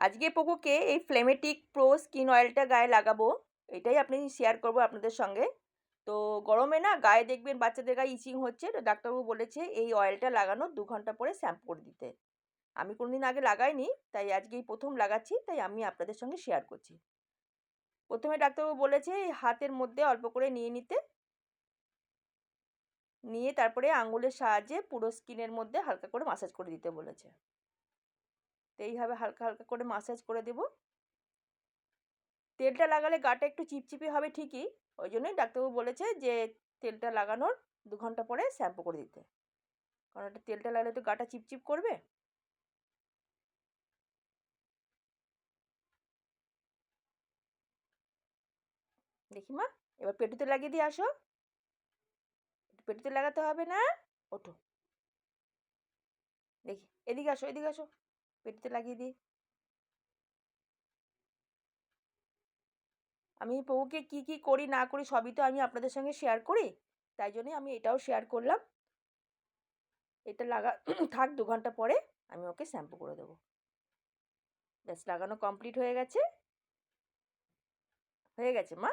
আজকে পোকোকে এই ফ্লেমেটিক pro skin অয়েলটা গায়ে লাগাবো, এটাই আপনি শেয়ার করব আপনাদের সঙ্গে। তো গরমে না গায়ে দেখবেন বাচ্চাদের গায়ে ইচিং হচ্ছে, তো ডাক্তারবাবু বলেছে এই অয়েলটা লাগানো দু ঘণ্টা পরে শ্যাম্পু করে দিতে। আমি কোনো দিন আগে লাগাইনি, তাই আজকেই প্রথম লাগাচ্ছি, তাই আমি আপনাদের সঙ্গে শেয়ার করছি। প্রথমে ডাক্তারবাবু বলেছে এই হাতের মধ্যে অল্প করে নিয়ে নিতে। নিয়ে তারপরে আঙুলের সাহায্যে পুরো স্কিনের মধ্যে হালকা করে মাসাজ করে দিতে বলেছে। তো এইভাবে হালকা হালকা করে মাসাজ করে দেব। তেলটা লাগালে গাটা একটু চিপচিপি হবে ঠিকই, ওই জন্যই ডাক্তারবাবু বলেছে যে তেলটা লাগানোর দু ঘণ্টা পরে শ্যাম্পু করে দিতে। কারণ একটা তেলটা লাগালে তো গাটা চিপচিপ করবে। দেখি মা, এবার পেটুতে লাগিয়ে দিয়ে আসো। পেটুতে লাগাতে হবে না, ওঠো। দেখি, এদিকে আসো এদিকে আসো। পেটুতে লাগিয়ে দিই। আমি পৌকে কি কি করি, না করি সবই তো আমি আপনাদের সঙ্গে শেয়ার করি। তাই জন্যই আমি এটাও শেয়ার করলাম। এটা লাগা, থাক দু ঘণ্টা পরে আমি ওকে শ্যাম্পু করে দেবো। ব্যাস, লাগানো কমপ্লিট হয়ে গেছে। হয়ে গেছে, মা?